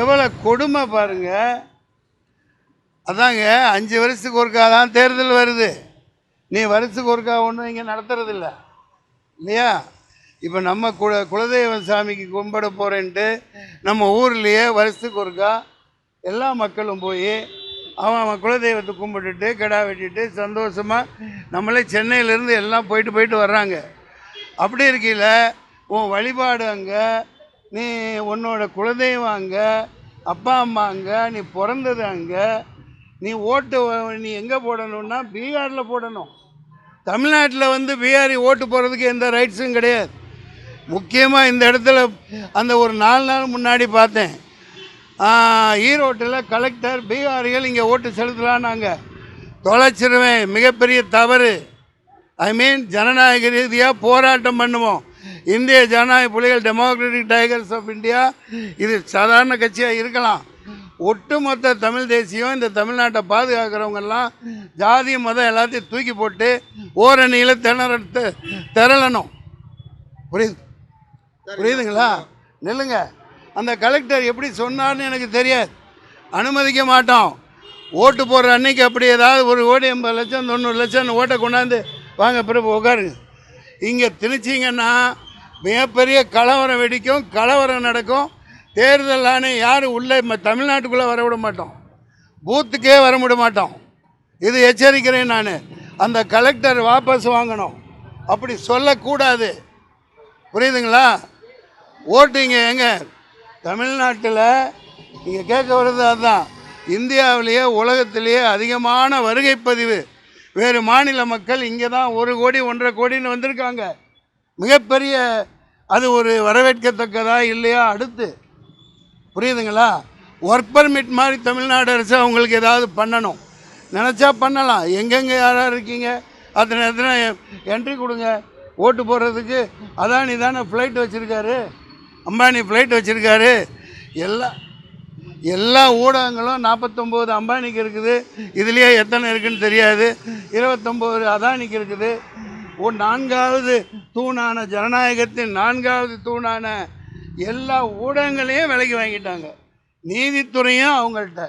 எவ்வளோ கொடுமை பாருங்க. அதாங்க அஞ்சு வருஷத்துக்கு ஒருக்கா தான் தேர்தல் வருது. நீ வருஷத்துக்கு ஒருக்கா ஒன்றும் இங்கே நடத்துறதில்ல. இல்லையா? இப்போ நம்ம குல குலதெய்வ சாமிக்கு கும்பிட போகிறேன்ட்டு நம்ம ஊர்லேயே வருஷத்துக்கு ஒருக்கா எல்லா மக்களும் போய் அவன் அவன் குலதெய்வத்தை கும்பிட்டுட்டு கிடா வெட்டிட்டு சந்தோஷமாக நம்மளே சென்னையிலேருந்து எல்லாம் போயிட்டு போயிட்டு வர்றாங்க. அப்படி இருக்கையில் உன் வழிபாடு அங்கே நீ உன்னோட குலதெய்வம் அங்கே அப்பா அம்மா அங்கே நீ பிறந்தது அங்கே நீ ஓட்டு நீ எங்கே போடணும்னா பீகாரில் போடணும். தமிழ்நாட்டில் வந்து பீகாரி ஓட்டு போகிறதுக்கு எந்த ரைட்ஸும் கிடையாது. முக்கியமாக இந்த இடத்துல அந்த ஒரு நாலு நாள் முன்னாடி பார்த்தேன். ஈரோட்டில் கலெக்டர் பீகாரிகள் இங்கே ஓட்டு செலுத்தலான்னாங்க. தொலைச்சிருவேன் மிகப்பெரிய தவறு. ஐ மீன் ஜனநாயக ரீதியாக போராட்டம் பண்ணுவோம். இந்திய ஜனநாயக புலிகள் டெமோக்ராட்டிக் டைகர்ஸ் ஆஃப் இந்தியா இது சாதாரண கட்சியாக இருக்கலாம். ஒட்டுமொத்த தமிழ் தேசியம் இந்த தமிழ்நாட்டை பாதுகாக்கிறவங்கெல்லாம் ஜாதி மதம் எல்லாத்தையும் தூக்கி போட்டு ஓரணியில் திணற திரளணும். புரியுது? புரியுதுங்களா? நில்லுங்க. அந்த கலெக்டர் எப்படி சொன்னார்னு எனக்கு தெரியாது. அனுமதிக்க மாட்டோம். ஓட்டு போடுற அன்னைக்கு அப்படி ஏதாவது ஒரு கோடி எண்பது லட்சம் தொண்ணூறு லட்சம் ஓட்டை கொண்டாந்து வாங்க பிறப்பு உட்காருங்க. இங்கே திணிச்சிங்கன்னா மிகப்பெரிய கலவரம் வெடிக்கும் கலவரம் நடக்கும். தேர்தல் ஆணையம் யாரும் உள்ளே ம- தமிழ்நாட்டுக்குள்ளே வர விட மாட்டோம். பூத்துக்கே வர விட மாட்டோம். இது எச்சரிக்கிறேன் நான். அந்த கலெக்டர் வாபஸ் வாங்கணும். அப்படி சொல்லக்கூடாது. புரியுதுங்களா? ஓட்டிங்க எங்க? தமிழ்நாட்டில் நீங்கள் கேட்க வர்றது அதுதான். இந்தியாவிலேயே உலகத்திலேயே அதிகமான வருகை பதிவு வேறு மாநில மக்கள் இங்கே தான் ஒரு கோடி ஒன்றரை கோடின்னு வந்திருக்காங்க. மிகப்பெரிய அது ஒரு வரவேற்கத்தக்கதா இல்லையா அடுத்து? புரியுதுங்களா? ஒர்க் பர்மிட் மாதிரி தமிழ்நாடு அரசு அவங்களுக்கு ஏதாவது பண்ணணும். நினச்சா பண்ணலாம். எங்கெங்கே யாராக இருக்கீங்க? அத்தனை எத்தனை என்ட்ரி கொடுங்க. ஓட்டு போடுறதுக்கு அதானி தானே ஃப்ளைட் வச்சுருக்காரு. அம்பானி ஃப்ளைட் வச்சுருக்காரு. எல்லா எல்லா ஊடகங்களும் நாற்பத்தொம்போது அம்பானிக்கு இருக்குது. இதுலேயே எத்தனை இருக்குதுன்னு தெரியாது. இருபத்தொம்போது அதானிக்கு இருக்குது. ஒரு நான்காவது தூணான ஜனநாயகத்தின் நான்காவது தூணான எல்லா ஊடகங்களையும் விலைக்கு வாங்கிட்டாங்க. நீதித்துறையும் அவங்கள்ட்ட.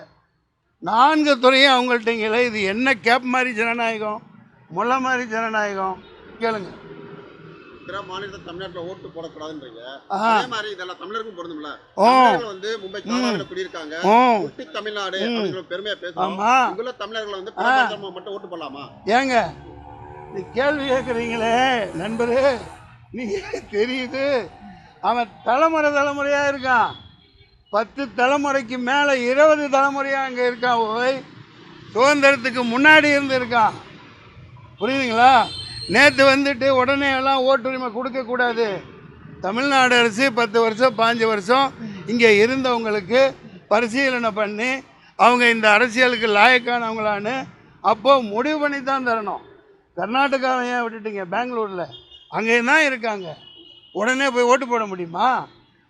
நான்கு துறையும் அவங்கள்ட்டங்களே இது என்ன கேப் மாதிரி ஜனநாயகம்? முல்லை மாதிரி ஜனநாயகம்? கேளுங்க. பிற மாநிலத்தை தமிழ்நாட்டுல ஓட்டு போடக்கூடாதுன்றீங்க. அதே மாதிரி இதெல்லாம் தமிழருக்கும் பொருந்தும்ல. வந்து மும்பை குடியிருக்காங்க. தமிழ்நாடு பெருமையா பேசுறோம். இங்குள்ள தமிழர்கள் வந்து மட்டும் ஓட்டு போடலாமா? ஏங்க? நீ கேள்வி கேட்குறீங்களே நண்பரே. நீ தெரியுது. அவன் தலைமுறை தலைமுறையாக இருக்கான். பத்து தலைமுறைக்கு மேலே இருபது தலைமுறையாக அங்கே இருக்கான். ஓய் சுதந்திரத்துக்கு முன்னாடி இருந்திருக்கான். புரியுதுங்களா? நேற்று வந்துட்டு உடனே எல்லாம் ஓட்டுரிமை கொடுக்கக்கூடாது தமிழ்நாடு அரசு பத்து வருஷம் பாஞ்சு வருஷம் இங்கே இருந்தவங்களுக்கு பரிசீலனை பண்ணி அவங்க இந்த அரசியலுக்கு லாயக்கானவங்களான்னு அப்போது முடிவு பண்ணி தான் தரணும். கர்நாடகாவை ஏன் விட்டுட்டீங்க பெங்களூரில். அங்கே தான் இருக்காங்க? உடனே போய் ஓட்டு போட முடியுமா?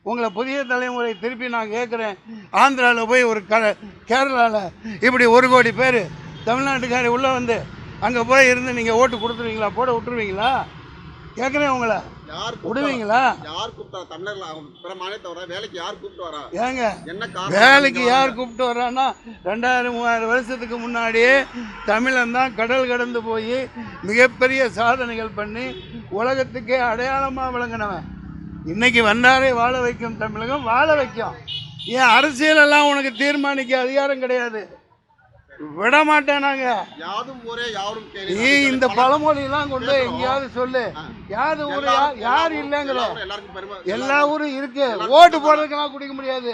உங்களை புதிய தலைமுறை திருப்பி நான் கேட்குறேன் ஆந்திராவில் போய் ஒரு க கேரளாவில் இப்படி ஒரு கோடி பேர் தமிழ்நாட்டுக்காரி உள்ளே வந்து அங்கே போய் இருந்து நீங்கள் ஓட்டு கொடுத்துருவீங்களா? போட விட்டுருவீங்களா? கேட்குறேன் உங்களை. யார் விடுவீங்களா? யார் கூப்பிட்டா தமிழர்கள் பிற மாநிலத்தை வர வேலைக்கு யார் கூப்பிட்டு வரா? ஏங்க என்ன வேலைக்கு யார். கூப்பிட்டு வர்றான்னா ரெண்டாயிரம் மூவாயிரம் வருஷத்துக்கு முன்னாடியே தமிழன் தான் கடல் கடந்து போய் மிகப்பெரிய சாதனைகள் பண்ணி உலகத்துக்கே அடையாளமாக விளங்கினவன். இன்னைக்கு வந்தாரே வாழ வைக்கும் தமிழகம் வாழ வைக்கும். ஏன் அரசியலெல்லாம் உனக்கு தீர்மானிக்க அதிகாரம் கிடையாது. விட மாட்டேன் நாங்க யாதும் ஊரே யாரும் கேளு. நீ இந்த பழமொழியெல்லாம் கொண்டு எங்கேயாவது சொல்லு. யாரு ஊரு யார் இல்லைங்கிற எல்லா ஊரும் இருக்கு. ஓட்டு போடுறதுக்கெல்லாம் குடிக்க முடியாது.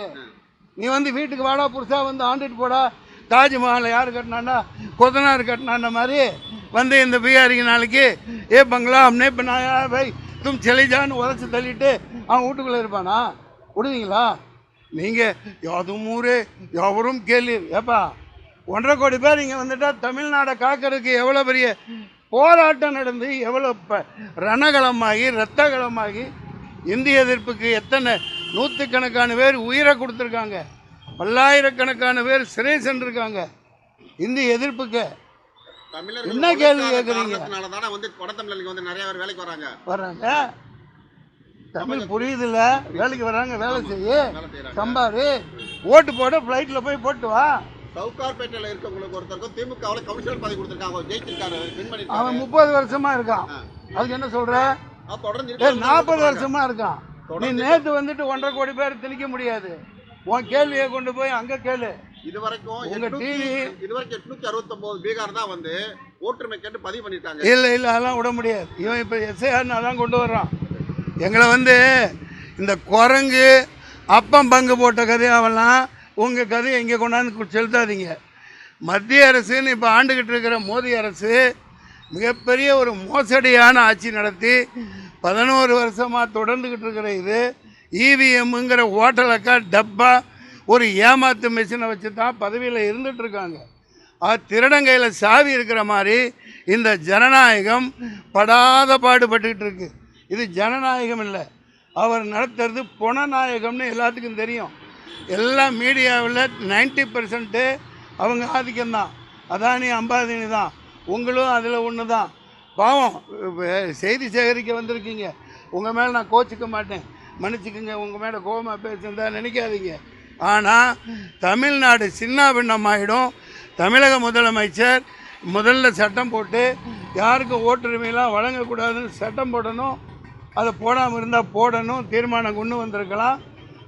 நீ வந்து வீட்டுக்கு வாடா புதுசா வந்து ஆண்டுட்டு போடா. தாஜ்மஹாலை யார் கட்டினாண்டா கொத்தனார் கட்டினாண்ட மாதிரி வந்து இந்த பீகாரிக்கு நாளைக்கு ஏ பங்களா அம்னே பண்ணாயா பை தும் செலிஜான்னு உதச்சி தள்ளிட்டு அவன் வீட்டுக்குள்ளே இருப்பானா? விடுவீங்களா? நீங்கள் யாதும் ஊரே எவரும் கேளீர் ஏப்பா ஒன்றரை கோடி பேர் இங்கே வந்துட்டா தமிழ்நாடை காக்கிறதுக்கு எவ்வளோ பெரிய போராட்டம் நடந்து எவ்வளோ ப ரணகளமாகி இரத்தகளமாகி இந்திய எதிர்ப்புக்கு எத்தனை நூற்றுக்கணக்கான பேர் உயிரை கொடுத்துருக்காங்க. பல்லாயிரக்கணக்கான பேர் சிறை சென்றிருக்காங்க. இந்திய எதிர்ப்புக்கு என்ன கேள்வி தானே வந்து வட தமிழர்களுக்கு வந்து நிறைய பேர் வேலைக்கு வராங்க. வர்றாங்க தமிழ் புரியுதுல்ல. வேலைக்கு வராங்க வேலை செய்ய. சம்பாரு. ஓட்டு போட ஃப்ளைட்டில் போய் போட்டு வா. சவுகார்பேட்டையில இருக்கவங்களுக்கு ஒருத்தருக்கும் திமுகவுல கமிஷனர் பதவி கொடுத்திருக்காங்க. ஜெயிச்சிருக்காரு. வின் அவன் பண்ணிருக்காரு முப்பது வருஷமா இருக்கான். அதுக்கு என்ன சொல்ற? அப்ப தொடர்ந்து நாற்பது. வருஷமா இருக்கான். நீ நேத்து வந்துட்டு ஒன்றரை கோடி பேர் திணிக்க முடியாது. உன் கேள்வியை கொண்டு போய் அங்க கேளு. இதுவரைக்கும் உங்க எட்நூத்தி- TV இதுவரைக்கும் எட்நூத்தி அறுபத்தொன்பது பீகார் தான் வந்து ஓட்டுரிமை கேட்டு பதிவு பண்ணிருக்காங்க இல்லை இல்லை அதெல்லாம் விட முடியாது. இவன் இப்போ எஸ்ஐஆர்னு அதான் கொண்டு வர்றான். எங்களை வந்து இந்த குரங்கு அப்பம் பங்கு போட்ட கதையாவெல்லாம் உங்கள் கதையை இங்கே கொண்டாந்து செலுத்தாதீங்க. மத்திய அரசுன்னு இப்போ ஆண்டுகிட்டு இருக்கிற மோடி அரசு மிகப்பெரிய ஒரு மோசடியான ஆட்சி நடத்தி பதினோரு வருஷமாக தொடர்ந்துக்கிட்டு இருக்கிற இது இவிஎம்ங்கிற ஓட்டலக்கா டப்பா ஒரு ஏமாத்து மிஷினை வச்சு தான் பதவியில் இருந்துகிட்ருக்காங்க அது திருடங்கையில் சாவி இருக்கிற மாதிரி இந்த ஜனநாயகம் படாத பாடுபட்டுக்கிட்டு இருக்குது இது ஜனநாயகம் இல்லை. அவர் நடத்துறது புனநாயகம்னு எல்லாத்துக்கும் தெரியும். எல்லா மீடியாவில் 90% பர்சன்ட்டு அவங்க ஆதிக்கம்தான். அதானி அம்பாதினி தான். உங்களும் அதில் ஒன்று தான். பாவம் செய்தி சேகரிக்க வந்திருக்கீங்க. உங்கள் மேலே நான் கோச்சிக்க மாட்டேன். மன்னிச்சுக்கோங்க உங்கள் மேலே கோபமாக பேசுறதா நினைக்காதீங்க. ஆனால் தமிழ்நாடு சின்ன பின்னமாயிடும் தமிழக முதலமைச்சர் முதல்ல சட்டம் போட்டு யாருக்கும் ஓட்டுரிமையெல்லாம் வழங்கக்கூடாதுன்னு சட்டம் போடணும். அதை போடாமல் இருந்தால் போடணும். தீர்மானம் கொண்டு வந்திருக்கலாம்.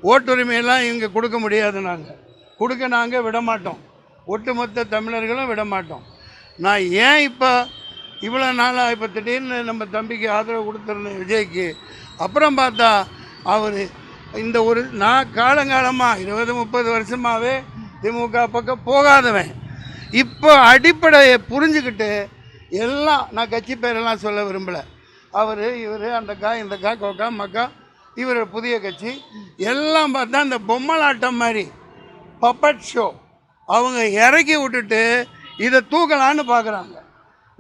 ஓட்டுரிமையெல்லாம் இங்கே கொடுக்க முடியாது நாங்கள் கொடுக்க நாங்கள் விட மாட்டோம் ஒட்டுமொத்த தமிழர்களும் விட மாட்டோம் நான் ஏன் இப்போ இவ்வளோ நாளாக இப்போ திடீர்னு நம்ம தம்பிக்கு ஆதரவு கொடுத்துருந்தேன் விஜய்க்கு அப்புறம் பார்த்தா அவர் இந்த ஒரு நான் காலங்காலமாக இருபது முப்பது வருஷமாகவே திமுக பக்கம் போகாதவன். இப்போ அடிப்படையை புரிஞ்சுக்கிட்டு எல்லாம் நான் கட்சி பேரெல்லாம் சொல்ல விரும்பலை. அவர் இவர் அந்த கா இந்த கா கோக்கா மக்கா இவர் புதிய கட்சி. எல்லாம் பார்த்தா இந்த பொம்மலாட்டம் மாதிரி. பப்பட் ஷோ அவங்க இறக்கி விட்டுட்டு இதை தூக்கலான்னு பார்க்குறாங்க.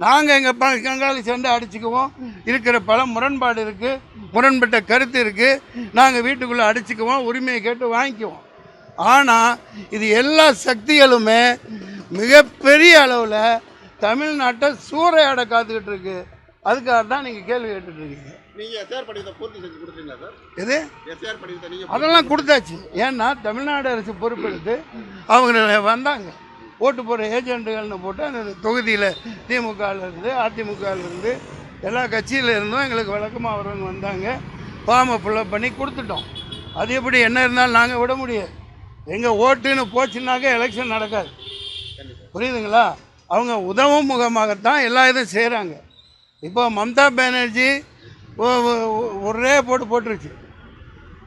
நாங்கள் எங்கள் ப கங்காளி சேர்ந்து அடிச்சுக்குவோம். இருக்கிற பல முரண்பாடு இருக்குது முரண்பட்ட கருத்து இருக்குது நாங்கள் வீட்டுக்குள்ளே அடிச்சுக்குவோம். உரிமையை கேட்டு வாங்கிக்குவோம். ஆனால் இது எல்லா சக்திகளுமே மிகப்பெரிய அளவில் தமிழ்நாட்டை சூறையாட காத்துக்கிட்டு இருக்கு. அதுக்காக தான் நீங்கள் கேள்வி கேட்டுட்ருக்கீங்க எது? அதெல்லாம் கொடுத்தாச்சு. ஏன்னா தமிழ்நாடு அரசு பொறுப்பெடுத்து அவங்க வந்தாங்க. ஓட்டு போடுற ஏஜென்ட்டுகள்னு போட்டு அந்த தொகுதியில் திமுகவில் இருந்து அதிமுகவில் இருந்து எல்லா கட்சியில் இருந்தும் எங்களுக்கு வழக்கமாக வரவங்க வந்தாங்க. ஃபார்மை ஃபுல்லப் பண்ணி கொடுத்துட்டோம். அது எப்படி என்ன இருந்தாலும் நாங்கள் விட முடியாது. எங்கள் ஓட்டுன்னு போச்சுன்னாக்க எலெக்ஷன் நடக்காது. புரியுதுங்களா? அவங்க உதவும் முகமாகத்தான் எல்லா இதுவும் செய்கிறாங்க இப்போ மம்தா பானர்ஜி ஒரே போட்டு போட்டுருச்சு.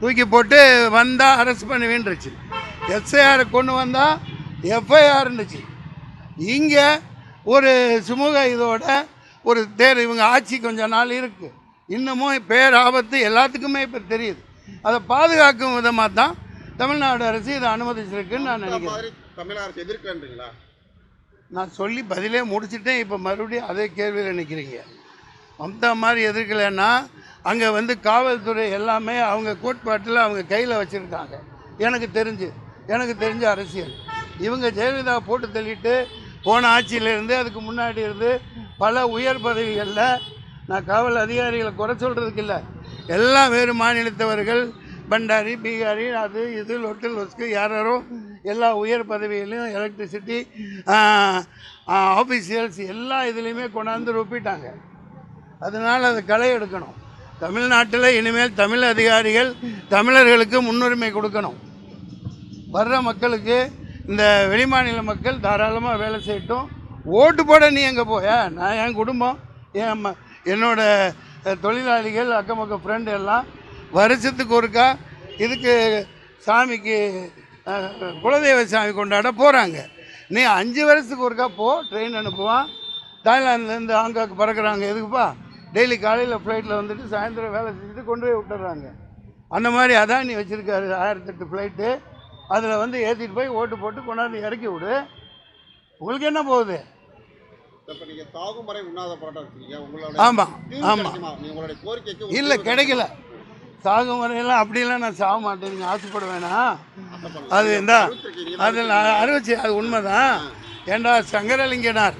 தூக்கி போட்டு வந்தால் அரெஸ்ட் பண்ணுவேன்ருச்சு எஸ்ஐஆர் கொண்டு வந்தால் எஃப்ஐஆர் இருந்துச்சு. இங்கே ஒரு சுமூக இதோட ஒரு தேர் இவங்க ஆட்சி கொஞ்ச நாள் இருக்குது இன்னமும் பேர் ஆபத்து எல்லாத்துக்குமே இப்போ தெரியுது. அதை பாதுகாக்கும் விதமாக தான் தமிழ்நாடு அரசு இதை அனுமதிச்சிருக்குன்னு நான் நினைக்கிறேன். தமிழக அரசு எதிர்க்கிறீங்களா நான் சொல்லி பதிலே முடிச்சிட்டேன். இப்போ மறுபடியும் அதே கேள்வியில் நிற்கிறீங்க மம்தா மாதிரி எதிர்க்கலைன்னா அங்கே வந்து காவல்துறை எல்லாமே அவங்க கோட்பாட்டில் அவங்க கையில் வச்சுருக்காங்க. எனக்கு தெரிஞ்சு எனக்கு தெரிஞ்ச அரசியல். இவங்க ஜெயலலிதா போட்டு தள்ளிட்டு போன ஆட்சியிலேருந்து அதுக்கு முன்னாடி இருந்து பல உயர் பதவிகளில் நான் காவல் அதிகாரிகளை குறை சொல்கிறதுக்கு இல்லை. எல்லா வேறு மாநிலத்தவர்கள். பண்டாரி பீகாரி அது இது லொட்டு லொஸ்கு யாரோ எல்லா உயர் பதவியிலையும் எலக்ட்ரிசிட்டி ஆஃபீஷியல்ஸ் எல்லா இதுலேயுமே கொண்டாந்து ரொப்பிட்டாங்க. அதனால் அதை களை எடுக்கணும். தமிழ்நாட்டில் இனிமேல் தமிழ் அதிகாரிகள் தமிழர்களுக்கு முன்னுரிமை கொடுக்கணும். வர்ற மக்களுக்கு இந்த வெளிமாநில மக்கள் தாராளமாக வேலை செய்யட்டும். ஓட்டு போட நீ எங்கே போய நான் என் குடும்பம் என் என்னோடய என்னோட தொழிலாளிகள் அக்கம் பக்கம் ஃப்ரெண்டு எல்லாம் வருஷத்துக்கு ஒருக்கா இதுக்கு சாமிக்கு குலதெய்வ சாமி கொண்டாட போகிறாங்க நீ அஞ்சு வருஷத்துக்கு ஒருக்கா போ ட்ரெயின் அனுப்புவான். தாய்லாந்துலேருந்து ஹாங்காக் பறக்கிறாங்க. எதுக்குப்பா? டெய்லி காலையில் ஃப்ளைட்டில் வந்துட்டு சாயந்தரம் வேலை செஞ்சுட்டு கொண்டு போய் விட்டுறாங்க. அந்த மாதிரி அதானி வச்சுருக்காரு ஆயிரத்தெட்டு ஃப்ளைட்டு அதில் வந்து ஏற்றிட்டு போய் ஓட்டு போட்டு கொண்டாந்து இறக்கி விடு. உங்களுக்கு என்ன போகுது? ஆமாம் ஆமாம் இல்லை கிடைக்கல. சாகும் வரையெல்லாம் அப்படிலாம் நான் சாக மாட்டேன். நீங்கள் ஆசைப்படுவேனா கிடைக்குமா? அது இந்த. அது நான் அறிவிச்சு அது உண்மைதான். ஏண்டா சங்கரலிங்கனார்?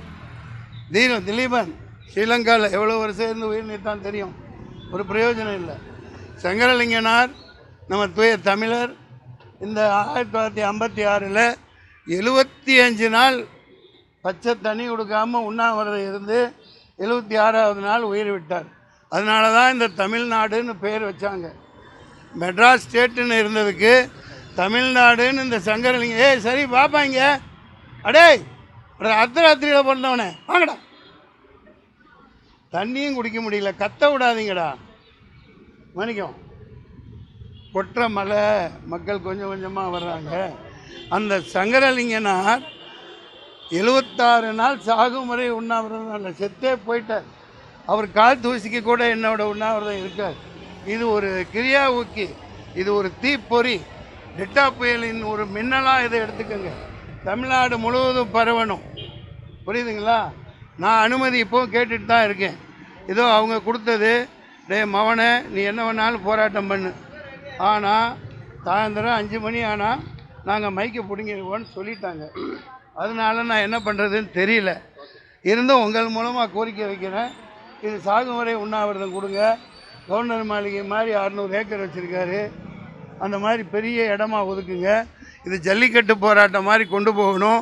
தீனம் திலீபன். ஸ்ரீலங்காவில் எவ்வளோ வருஷம் இருந்து உயிர் நீத்தான் தெரியும். ஒரு பிரயோஜனம் இல்லை. சங்கரலிங்கனார் நம்ம தூய தமிழர் இந்த ஆயிரத்தி தொள்ளாயிரத்தி ஐம்பத்தி ஆறில் எழுபத்தி அஞ்சு நாள் பச்சை தண்ணி கொடுக்காம உண்ணாவிரதம் இருந்து எழுபத்தி ஆறாவது நாள் உயிர் விட்டார். அதனால தான் இந்த தமிழ்நாடுன்னு பேர் வச்சாங்க. மெட்ராஸ் ஸ்டேட்டுன்னு இருந்ததுக்கு தமிழ்நாடுன்னு இந்த சங்கரலிங்க ஏய் சரி பார்ப்பாங்க அடே அர்த்தராத்திரியில் பிறந்தவனே வாங்கடா. தண்ணியும் குடிக்க முடியல. கத்த விடாதீங்கடா. மணிக்கம் கொற்ற மலை மக்கள் கொஞ்சம் கொஞ்சமாக வர்றாங்க. அந்த சங்கரலிங்கனார் எழுபத்தாறு நாள் சாகும் உண்ணாவிரதம் இல்லை செத்தே போயிட்டார். அவர் கால் தூசிக்கு கூட என்னோட உண்ணாவிரதம் இருக்கார் இது ஒரு கிரியா ஊக்கி இது ஒரு தீப்பொறி. டெட்டா புயலின் ஒரு மின்னலாக இதை எடுத்துக்கோங்க. தமிழ்நாடு முழுவதும் பரவணும். புரியுதுங்களா? நான் அனுமதி இப்போவும் கேட்டுட்டு தான் இருக்கேன். ஏதோ அவங்க கொடுத்தது டே மவனை நீ என்ன வேணாலும் போராட்டம் பண்ணு. ஆனால் சாயந்தரம் அஞ்சு மணி ஆனால் நாங்கள் மைக்கை பிடுங்கிடுவோன்னு சொல்லிட்டாங்க. அதனால நான் என்ன பண்ணுறதுன்னு தெரியல. இருந்தும் உங்கள் மூலமாக கோரிக்கை வைக்கிறேன். இது சாகும் வரை உண்ணாவிரதம் கொடுங்க. கவர்னர் மாளிகை மாதிரி அறநூறு ஏக்கர் வச்சுருக்காரு. அந்த மாதிரி பெரிய இடமா ஒதுக்குங்க. இது ஜல்லிக்கட்டு போராட்டம் மாதிரி கொண்டு போகணும்.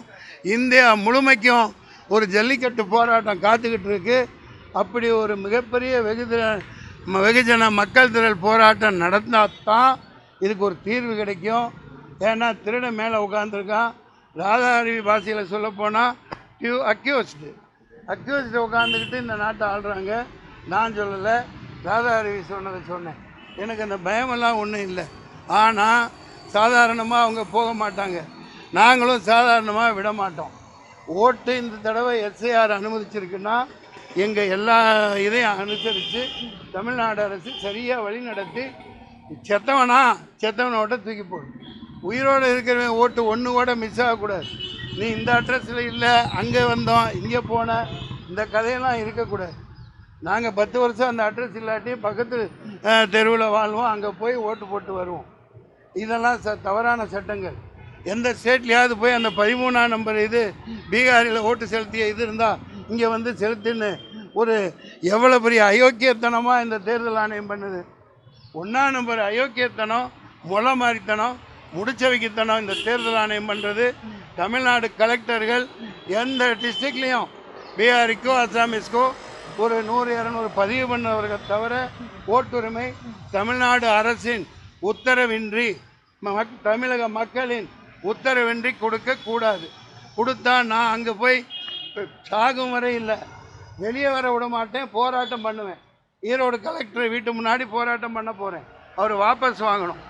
இந்தியா முழுமைக்கும் ஒரு ஜல்லிக்கட்டு போராட்டம் காத்துக்கிட்டு இருக்கு அப்படி ஒரு மிகப்பெரிய வெகுஜன ம- வெகுஜன மக்கள் திரள் போராட்டம் நடந்தால் தான் இதுக்கு ஒரு தீர்வு கிடைக்கும். ஏன்னா திருடன் மேலே உட்காந்துருக்கான் ராதாரவி பாஷையில் சொல்லப்போனால் டியூ அக்யூஸ்டு அக்யூஸ்டு உட்காந்துக்கிட்டு இந்த நாட்டை ஆள்றாங்க. நான் சொல்லலை. ராதாரவி சொன்னதை சொன்னேன். எனக்கு அந்த பயமெல்லாம் ஒன்றும் இல்லை. ஆனால் சாதாரணமாக அவங்க போக மாட்டாங்க. நாங்களும் சாதாரணமாக விட மாட்டோம். ஓட்டு இந்த தடவை எஸ்ஐஆர் அனுமதிச்சிருக்குன்னா எங்கள் எல்லா இதையும் அனுசரித்து தமிழ்நாடு அரசு சரியாக வழி நடத்தி செத்தவனா செத்தவனோட தூக்கி போடு உயிரோடு இருக்கிறவன் ஓட்டு ஒன்று கூட மிஸ் ஆகக்கூடாது. நீ இந்த அட்ரஸில் இல்லை அங்கே வந்தோம் இங்கே போன இந்த கதையெல்லாம் இருக்கக்கூடாது. நாங்கள் பத்து வருஷம் அந்த அட்ரஸ் இல்லாட்டி பக்கத்து தெருவில் வாழ்வோம் அங்கே போய் ஓட்டு போட்டு வருவோம். இதெல்லாம் ச தவறான சட்டங்கள். எந்த ஸ்டேட்லேயாவது போய் அந்த பதிமூணாம் நம்பர் இது பீகாரில் ஓட்டு செலுத்திய இது இருந்தால் இங்கே வந்து செலுத்துன்னு ஒரு எவ்வளோ பெரிய அயோக்கியத்தனமாக இந்த தேர்தல் ஆணையம் பண்ணுது. ஒன்றாம் நம்பர் அயோக்கியத்தனம் முளை மாறித்தனம் முடிச்ச வைக்கத்தனம் இந்த தேர்தல் ஆணையம் பண்ணுறது தமிழ்நாடு கலெக்டர்கள் எந்த டிஸ்ட்ரிக்ட்லேயும் பீகாரிக்கோ அசாமிஸ்க்கோ ஒரு நூறு இரநூறு பதிவு பண்ணவர்கள் தவிர ஓட்டுரிமை தமிழ்நாடு அரசின் உத்தரவின்றி மக் தமிழக மக்களின் உத்தரவின்றி கொடுக்கக்கூடாது கொடுத்தா நான் அங்கே போய் சாகும் வரை இல்லை. வெளியே வர விட மாட்டேன் போராட்டம் பண்ணுவேன். ஈரோடு கலெக்டர் வீட்டு முன்னாடி போராட்டம் பண்ண போகிறேன் அவர் வாபஸ் வாங்கணும்.